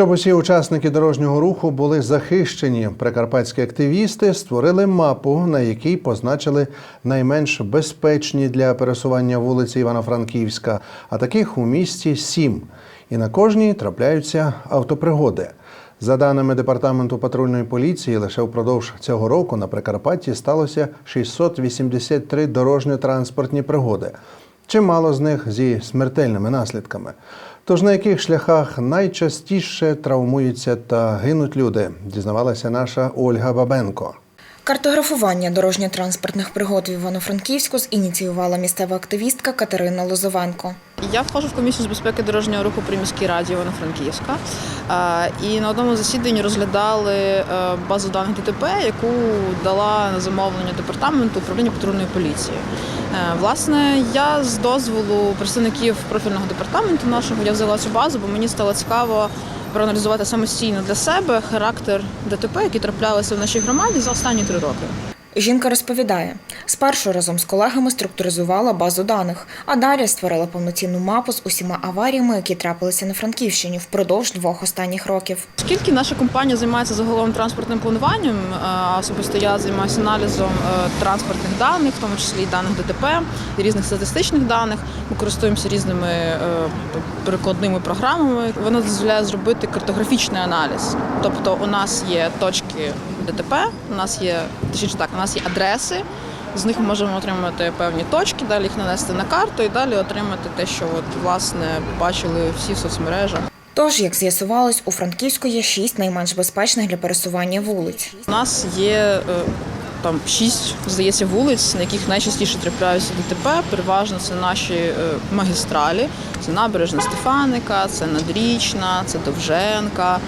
Щоб усі учасники дорожнього руху були захищені, прикарпатські активісти створили мапу, на якій позначили найменш безпечні для пересування вулиці Івано-Франківська, а таких у місті сім. І на кожній трапляються автопригоди. За даними департаменту патрульної поліції, лише впродовж цього року на Прикарпатті сталося 683 дорожньо-транспортні пригоди. Чимало з них зі смертельними наслідками. Тож на яких шляхах найчастіше травмуються та гинуть люди, дізнавалася наша Ольга Бабенко. Картографування дорожньо-транспортних пригод в Івано-Франківську зініціювала місцева активістка Катерина Лозовенко. Я входжу в комісію з безпеки дорожнього руху при міській раді Івано-Франківська. І на одному засіданні розглядали е, базу даних ДТП, яку дала на замовлення департаменту управління патрульної поліції. Е, Власне, я з дозволу представників профільного департаменту нашого я взяла цю базу, бо мені стало цікаво проаналізувати самостійно для себе характер ДТП, які траплялися в нашій громаді за останні три роки. Жінка розповідає, спершу разом з колегами структуризувала базу даних, а далі створила повноцінну мапу з усіма аваріями, які трапилися на Франківщині впродовж двох останніх років. Оскільки наша компанія займається загалом транспортним плануванням, е, а особисто я займаюся аналізом е, транспортних даних, в тому числі і даних ДТП, і різних статистичних даних. Ми користуємося різними е, перекладними програмами. Воно дозволяє зробити картографічний аналіз. Тобто, у нас є точки ДТП, у нас є точніше так, у нас є адреси. З них ми можемо отримати певні точки, далі їх нанести на карту і далі отримати те, що от власне бачили всі в соцмережах. Тож, як з'ясувалось, у Франківську є шість найменш безпечних для пересування вулиць. У нас є е, там шість, здається, вулиць, на яких найчастіше трапляються ДТП. Переважно це наші е, магістралі. Це набережна Стефаника, це Надрічна, це Довженка,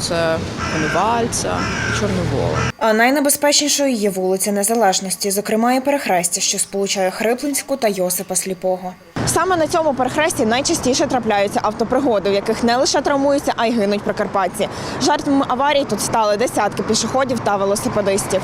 це Конувальця, Чорновола. А найнебезпечнішою є вулиця Незалежності, зокрема і перехрестя, що сполучає Хриплинську та Йосипа Сліпого. Саме на цьому перехресті найчастіше трапляються автопригоди, в яких не лише травмуються, а й гинуть прикарпатці. Жертвами аварій тут стали десятки пішоходів та велосипедистів.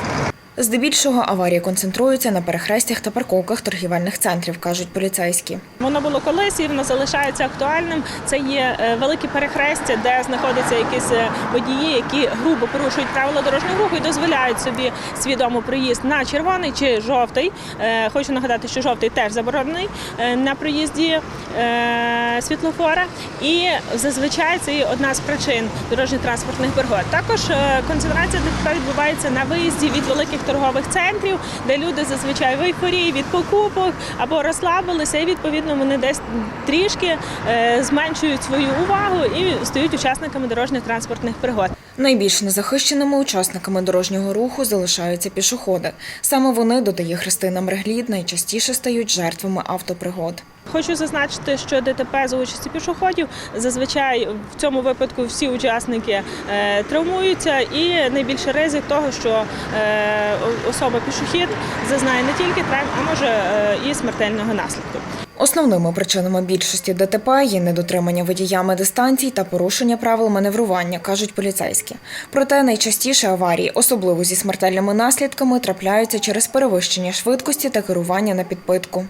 Здебільшого аварії концентруються на перехрестях та парковках торгівельних центрів, кажуть поліцейські. Воно було колись і воно залишається актуальним. Це є е, великі перехрестя, де знаходяться якісь е, водії, які грубо порушують правила дорожнього руху і дозволяють собі свідомо проїзд на червоний чи жовтий. Е, Хочу нагадати, що жовтий теж заборонений на проїзді е, світлофора. І зазвичай це є одна з причин дорожньо-транспортних пригод. Також концентрація відбувається на виїзді від великих торгових центрів, де люди зазвичай в ейфорії від покупок або розслабилися, і відповідно вони десь трішки е, зменшують свою увагу і стають учасниками дорожньо транспортних пригод. Найбільш незахищеними учасниками дорожнього руху залишаються пішоходи. Саме вони, додає Христина Мреглід, найчастіше стають жертвами автопригод. Хочу зазначити, що ДТП за участі пішоходів зазвичай в цьому випадку всі учасники е, травмуються, і найбільший ризик того, що е, особа пішохід зазнає не тільки травм, а може е, і смертельного наслідку. Основними причинами більшості ДТП є недотримання водіями дистанцій та порушення правил маневрування, кажуть поліцейські. Проте найчастіше аварії, особливо зі смертельними наслідками, трапляються через перевищення швидкості та керування на підпитку.